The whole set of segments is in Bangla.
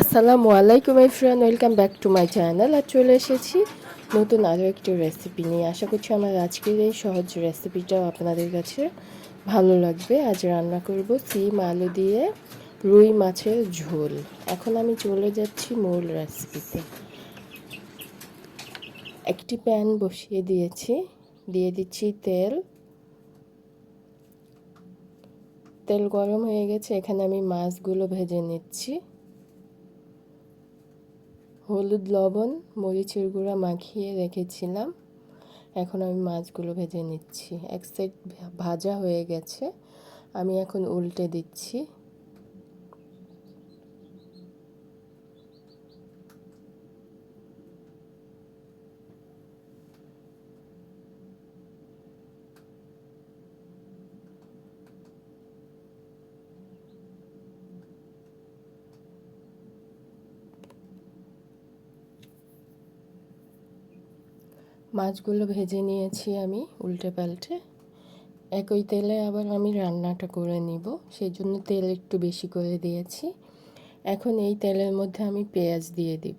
আসসালামু আলাইকুম my friend welcome back to my channel আর চলে এসেছি নতুন আরও একটি রেসিপি নিয়ে। আশা করছি আমার আজকের এই সহজ রেসিপিটাও আপনাদের কাছে ভালো লাগবে। আজ রান্না করব সিম আলু দিয়ে রুই মাছের ঝোল। এখন আমি চলে যাচ্ছি মূল রেসিপিতে একটি প্যান বসিয়ে দিয়েছি। দিয়ে দিচ্ছি তেল। তেল গরম হয়ে গেছে। এখানে আমি মাছগুলো ভেজে নিচ্ছি। হলুদ লবণ, মরিচের গুঁড়া মাখিয়ে রেখেছিলাম। এখন আমি মাছগুলো ভেজে নিচ্ছি। এক সাইড ভাজা হয়ে গেছে। আমি এখন উল্টে দিচ্ছি। মাছগুলো ভেজে নিয়েছি আমি উল্টে পাল্টে। একই তেলে আবার আমি রান্নাটা করে নিব, সেই জন্য তেল একটু বেশি করে দিয়েছি। এখন এই তেলের মধ্যে আমি পেঁয়াজ দিয়ে দিব।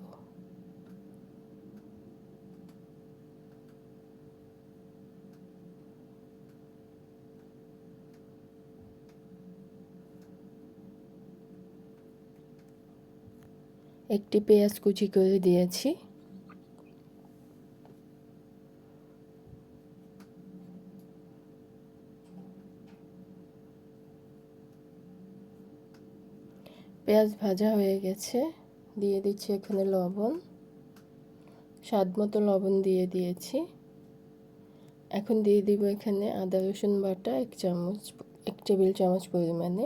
একটি পেঁয়াজ কুচি করে দিয়েছি। পেঁয়াজ ভাজা হয়ে গেছে, দিয়ে দিচ্ছি এখানে লবণ। স্বাদ মতো লবণ দিয়ে দিয়েছি। এখন দিয়ে দিব এখানে আদা রসুন বাটা এক চামচ, এক টেবিল চামচ পরিমাণে।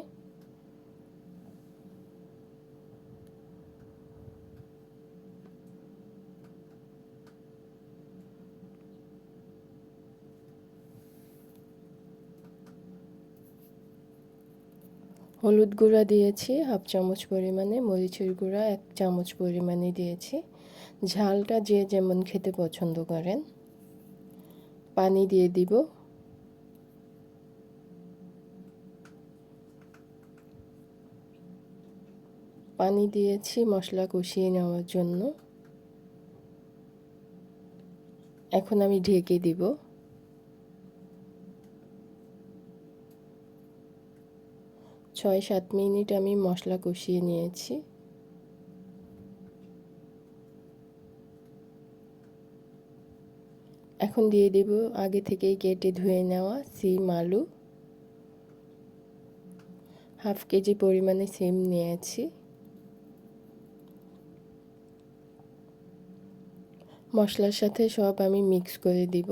হলুদ গুঁড়া দিয়েছি, হাফ চামচ পরিমাণে, মরিচের গুঁড়া এক চামচ পরিমাণে দিয়েছি। ঝালটা যে যেমন খেতে পছন্দ করেন। পানি দিয়ে দিব। পানি দিয়েছি মশলা কষিয়ে নেওয়ার জন্য। এখন আমি ঢেকে দিব। ছয় সাত মিনিট আমি মশলা কষিয়ে নিয়েছি। এখন দিয়ে দেব আগে থেকেই কেটে ধুয়ে নেওয়া সিম আলু। হাফ কেজি পরিমাণে সিম নিয়েছি। মশলার সাথে সব আমি মিক্স করে দিব।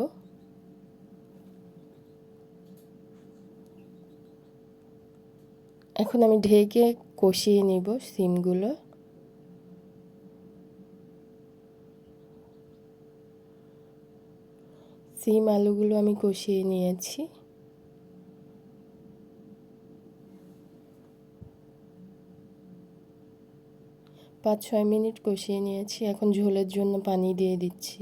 এখন আমি ঢেকে কষিয়ে নিব সিমগুলো। সিম আলুগুলো আমি কষিয়ে নিয়েছি। পাঁচ ছয় মিনিট কষিয়ে নিয়েছি। এখন ঝোলের জন্য পানি দিয়ে দিচ্ছি।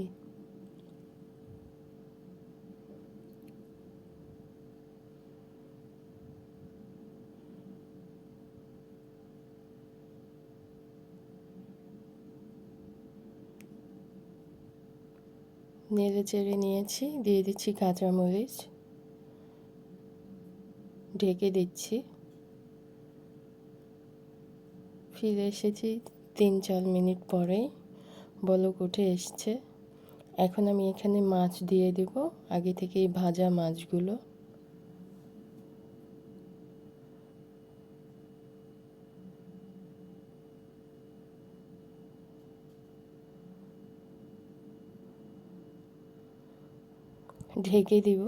নেড়ে চেড়ে নিয়েছি, দিয়ে দিচ্ছি কাঁচা মরিচ। ঢেকে দিচ্ছি। ফিরে এসেছি তিন চার মিনিট পরেই। বলক উঠে এসছে। এখন আমি এখানে মাছ দিয়ে দেব। আগে থেকেই ভাজা মাছগুলো। ঢেকে দিব।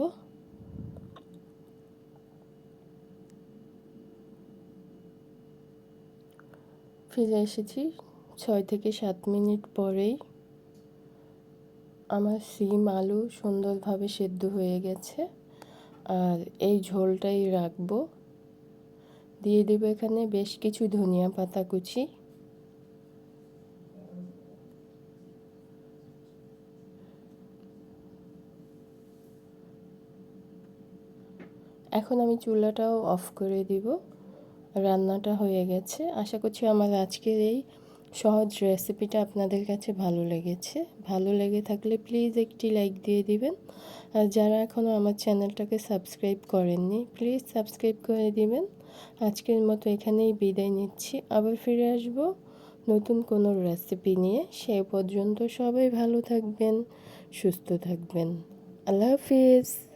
ফিরে এসেছি ছয় থেকে সাত মিনিট পরেই। আমার সিম আলু সুন্দরভাবে সেদ্ধ হয়ে গেছে। আর এই ঝোলটাই রাখব। দিয়ে দেবো এখানে বেশ কিছু ধনিয়া পাতা কুচি। এখন আমি চুলাটাও অফ করে দিব। রান্নাটা হয়ে গেছে। আশা করছি আমার আজকের এই সহজ রেসিপিটা আপনাদের কাছে ভালো লেগেছে। ভালো লেগে থাকলে প্লিজ একটি লাইক দিয়ে দিবেন। আর যারা এখনও আমার চ্যানেলটাকে সাবস্ক্রাইব করেননি, প্লিজ সাবস্ক্রাইব করে দিবেন। আজকের মতো এখানেই বিদায় নিচ্ছি। আবার ফিরে আসব নতুন কোনো রেসিপি নিয়ে। সে পর্যন্ত সবাই ভালো থাকবেন, সুস্থ থাকবেন। আল্লাহ হাফিজ।